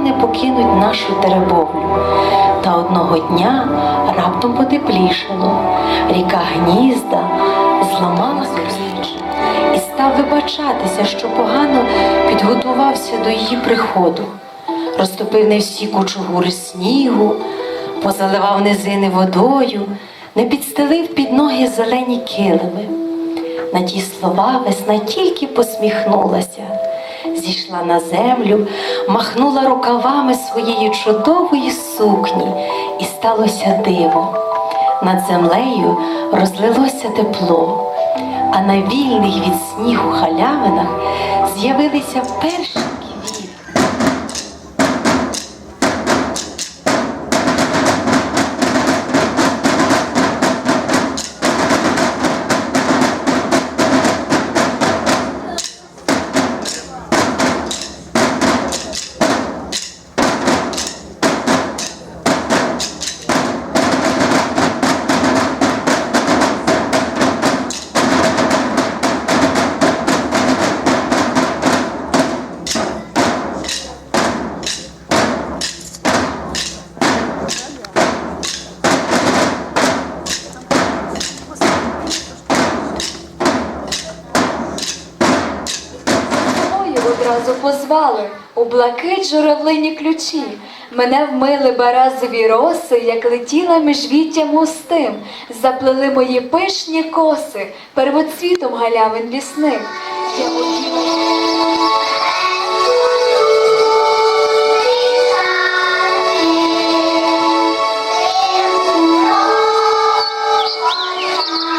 не покинуть нашу теребовлю. Та одного дня раптом потеплішало. Ріка гнізда зламала зустріч і став вибачатися, що погано підготувався до її приходу. Розтопив не всі кучугури снігу, позаливав низини водою, не підстелив під ноги зелені килими. На ті слова весна тільки посміхнулася, зійшла на землю, махнула рукавами своєї чудової сукні, і сталося диво. Над землею розлилося тепло, а на вільних від снігу халявинах з'явилися перші одразу позвали у блакить журавлині ключі. Мене вмили березові роси, як летіла між віттям густим. Заплели мої пишні коси первоцвітом галявин лісних. Я оділа Хлопці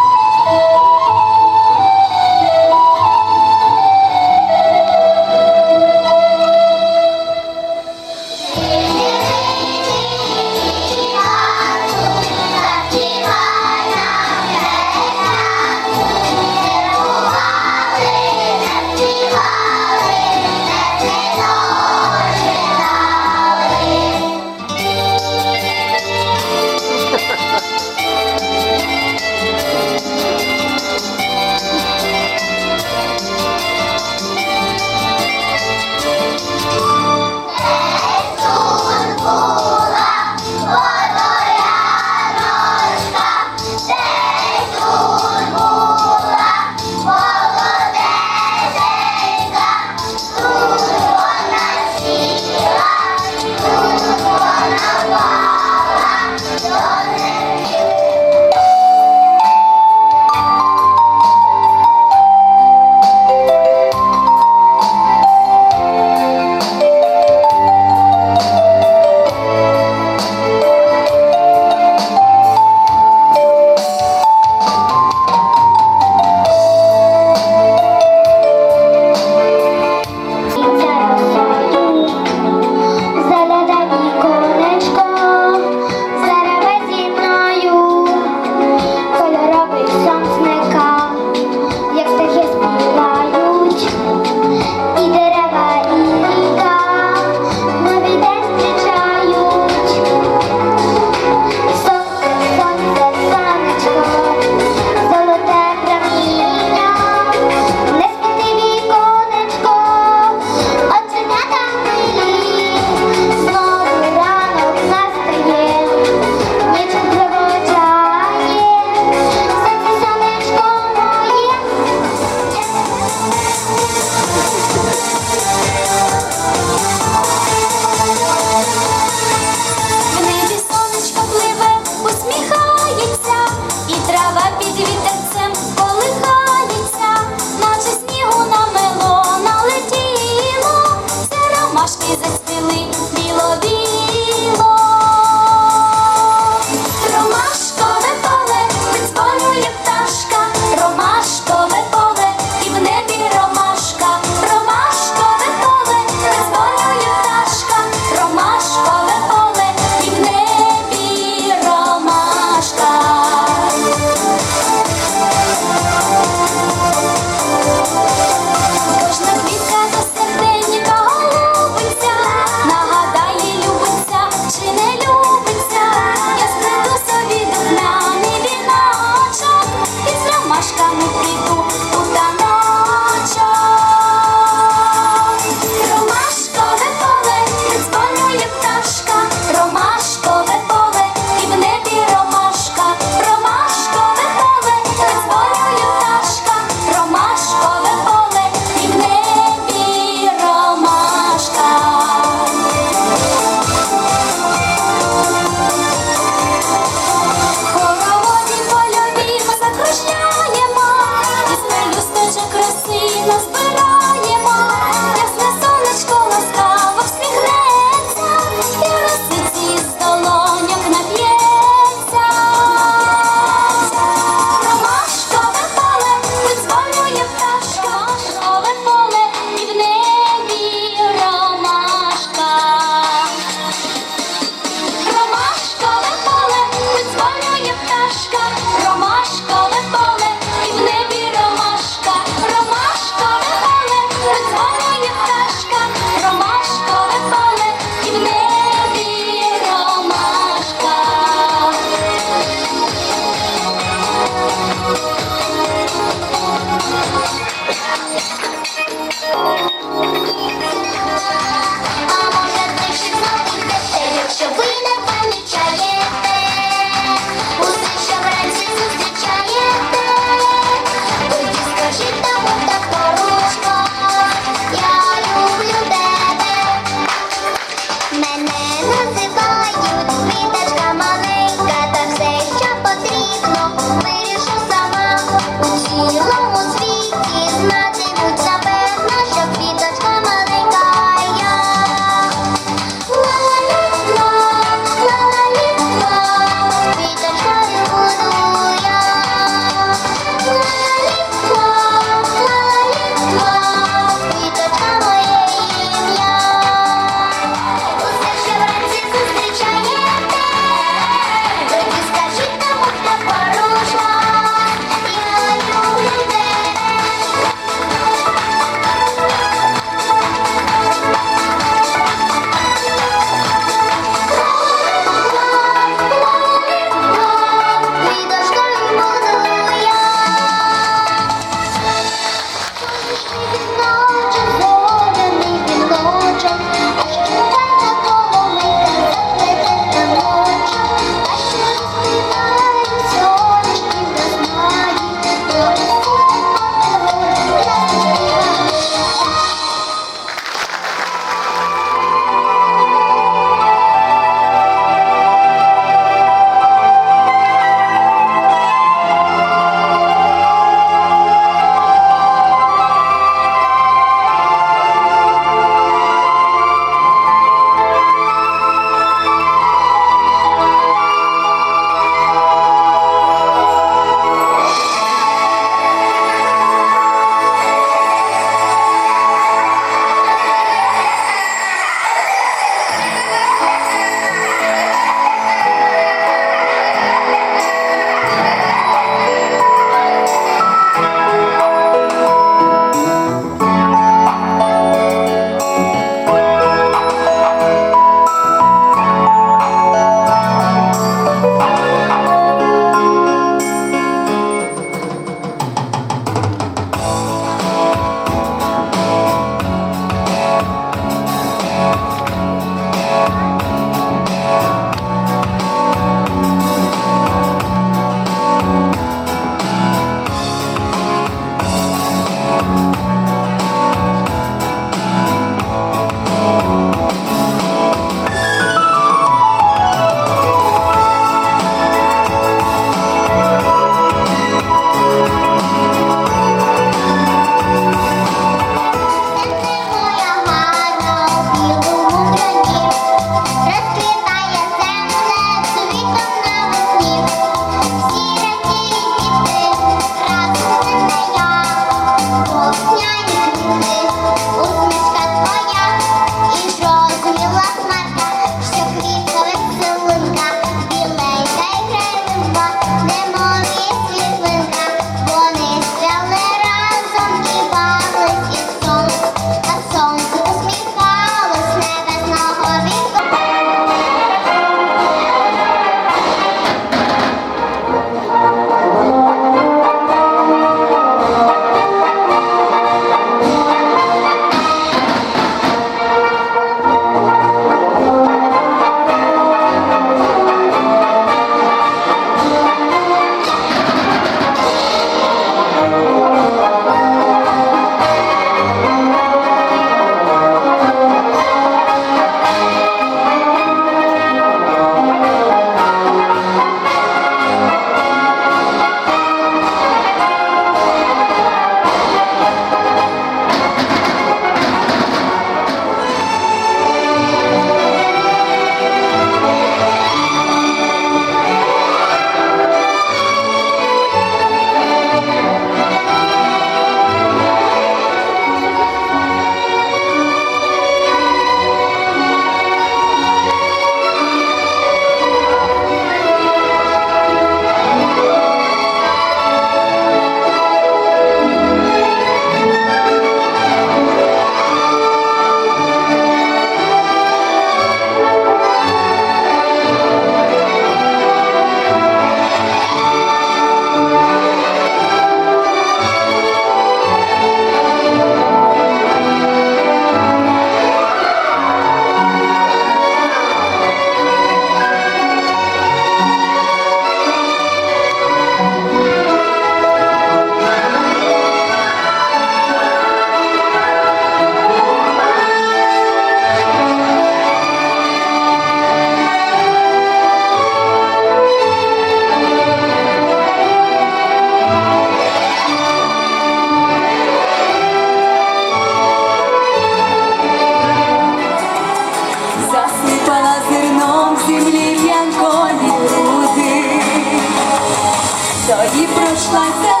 much like that.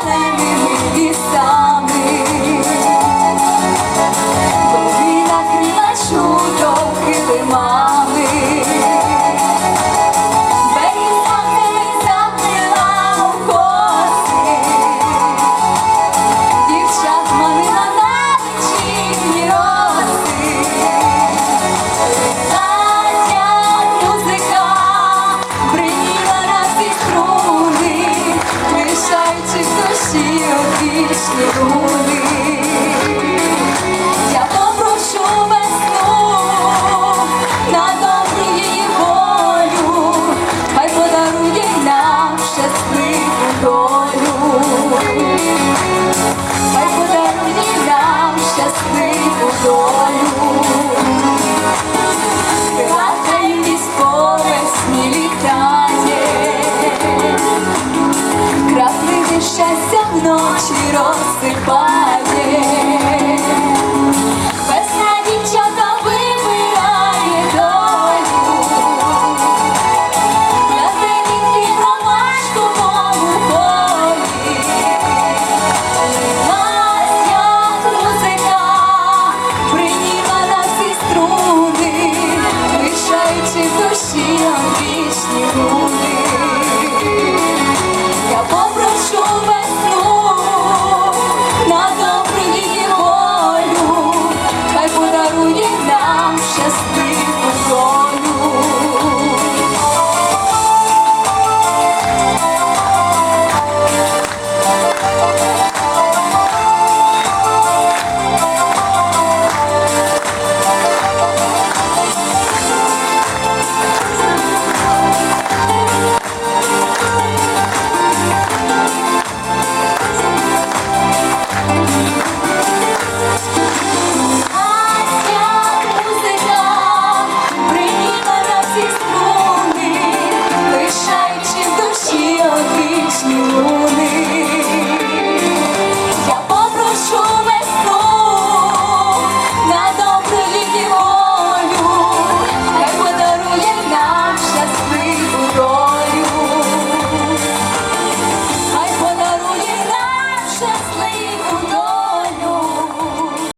Долю. Хай подарує нам щасливу долю.